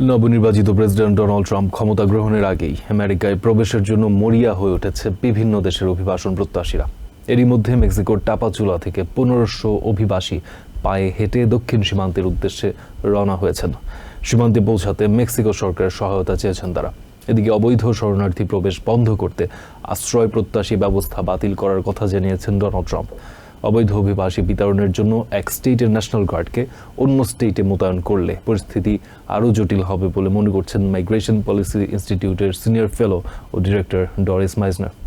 নবনির্বাচিত president Donald Trump ক্ষমতা গ্রহণের আগেই আমেরিকায় প্রবেশের জন্য মরিয়া হয়ে উঠেছে বিভিন্ন দেশের অভিবাসন প্রত্যাশীরা। এরই মধ্যে মেক্সিকোর টাপাচুলা থেকে পনেরোশো অভিবাসী পায়ে হেঁটে দক্ষিণ সীমান্তের উদ্দেশ্যে রওনা হয়েছেন। সীমান্তে পৌঁছাতে মেক্সিকো সরকারের সহায়তা চেয়েছেন তারা। এদিকে অবৈধ শরণার্থী প্রবেশ বন্ধ করতে আশ্রয় প্রত্যাশী ব্যবস্থা বাতিল করার কথা জানিয়েছেন ডোনাল্ড ট্রাম্প। অবৈধ অভিবাসী বিতরণের জন্য এক স্টেটের ন্যাশনাল গার্ডকে অন্য স্টেটে মোতায়েন করলে পরিস্থিতি আরও জটিল হবে বলে মনে করছেন মাইগ্রেশন পলিসি ইনস্টিটিউটের সিনিয়র ফেলো ও ডিরেক্টর ডরিস মাইজনার।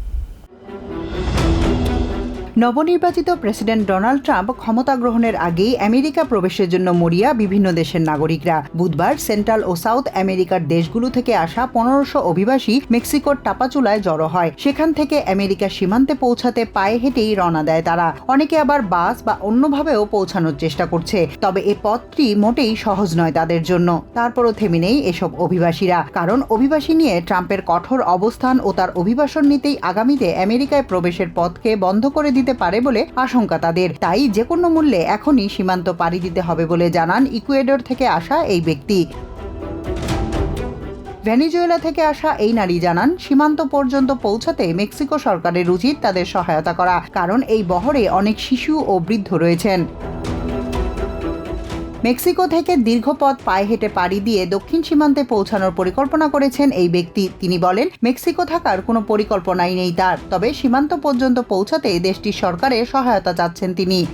নবনির্বাচিত প্রেসিডেন্ট ডোনাল্ড ট্রাম্প ক্ষমতা গ্রহণের আগেই আমেরিকা প্রবেশের জন্য মরিয়া বিভিন্ন দেশের নাগরিকরা। বুধবার সেন্ট্রাল ও সাউথ আমেরিকার দেশগুলো থেকে আসা পনেরোশো অভিবাসী মেক্সিকোর টাপাচুলায় জড়ো হয়। সেখান থেকে আমেরিকার সীমান্তে পৌঁছাতে পায়ে হেঁটেই রওনা দেয় তারা। অনেকে আবার বাস বা অন্যভাবেও পৌঁছানোর চেষ্টা করছে। তবে এ পথটি মোটেই সহজ নয় তাদের জন্য। তারপরও থেমে নেই এসব অভিবাসীরা। কারণ অভিবাসী নিয়ে ট্রাম্পের কঠোর অবস্থান ও তার অভিবাসন নীতিই আগামীতে আমেরিকায় প্রবেশের পথকে বন্ধ করে দিতে পারে বলে আশঙ্কা তাদের। তাই যে কোনো মূল্যে এখনই সীমান্ত পাড়ি দিতে হবে বলে জানান ইকুয়েডর থেকে আসা এই ব্যক্তি। ভেনিজুয়েলা থেকে আসা এই নারী জানান, সীমান্ত পর্যন্ত পৌঁছাতে মেক্সিকো সরকারের উচিত তাদের সহায়তা করা, কারণ এই বহরে অনেক শিশু ও বৃদ্ধ রয়েছেন। মেক্সিকো থেকে দীর্ঘ পথ পায়ে হেঁটে পাড়ি দিয়ে দক্ষিণ সীমান্তে পৌঁছানোর পরিকল্পনা করেছেন এই ব্যক্তি। তিনি বলেন, মেক্সিকো থাকার কোনো পরিকল্পনাই নেই তার, তবে সীমান্ত পর্যন্ত পৌঁছাতে দেশটির সরকারের সহায়তা চাচ্ছেন তিনি।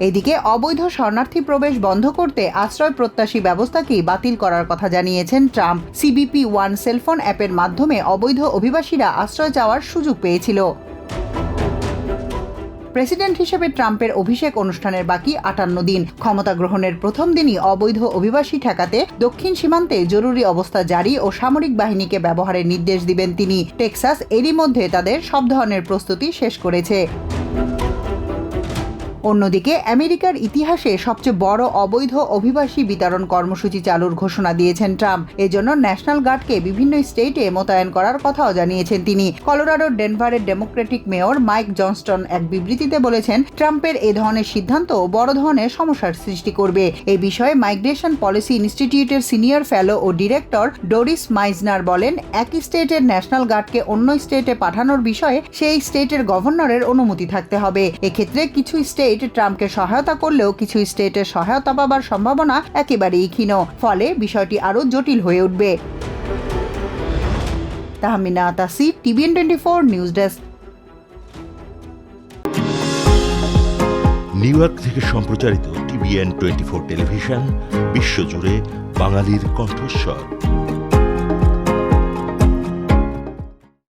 এদিকে, অবৈধ শরণার্থী প্রবেশ বন্ধ করতে আশ্রয় প্রত্যাশী ব্যবস্থাকেই বাতিল করার কথা জানিয়েছেন ট্রাম্প। সিবিপি ওয়ান সেলফোন অ্যাপের মাধ্যমে অবৈধ অভিবাসীরা আশ্রয় চাওয়ার সুযোগ পেয়েছিল। প্রেসিডেন্ট হিসেবে ট্রাম্পের অভিষেক অনুষ্ঠানের বাকি আটান্ন দিন। ক্ষমতা গ্রহণের প্রথম দিনই অবৈধ অভিবাসী ঠেকাতে দক্ষিণ সীমান্তে জরুরি অবস্থা জারি ও সামরিক বাহিনীকে ব্যবহারের নির্দেশ দিবেন তিনি। টেক্সাস এরই মধ্যে তাদের সব ধরনের প্রস্তুতি শেষ করেছে। অন্যদিকে আমেরিকার ইতিহাসে সবচেয়ে বড় অবৈধ অভিবাসী বিতরণ কর্মসূচি চালুর ঘোষণা দিয়েছেন ট্রাম্প। এজন্য ন্যাশনাল গার্ডকে বিভিন্ন স্টেটে মোতায়েন করার কথাও জানিয়েছেন তিনি। কলোরাডোর ডেনভারের ডেমোক্রেটিক মেয়র মাইক জনস্টন এক বিবৃতিতে বলেছেন, ট্রাম্পের এ ধরনের সিদ্ধান্ত বড় ধরনের সমস্যার সৃষ্টি করবে। এ বিষয়ে মাইগ্রেশন পলিসি ইনস্টিটিউটের সিনিয়র ফেলো ও ডিরেক্টর ডোরিস মাইজনার বলেন, একই স্টেটের ন্যাশনাল গার্ডকে অন্য স্টেটে পাঠানোর বিষয়ে সেই স্টেটের গভর্নরের অনুমতি থাকতে হবে। এক্ষেত্রে কিছু স্টেট ট্রাম্পকে সহায়তা করলেও কিছু স্টেটের সহায়তা পাবার সম্ভাবনা একেবারেই ক্ষীণ। ফলে বিষয়টি আরও জটিল হয়ে উঠবে। Tahmina Tasi TVN twenty four news desk. New York থেকে সম্প্রচারিত টিভিএন টোয়েন্টি ফোর টেলিভিশন, বিশ্বজুড়ে বাঙালির কণ্ঠস্বর।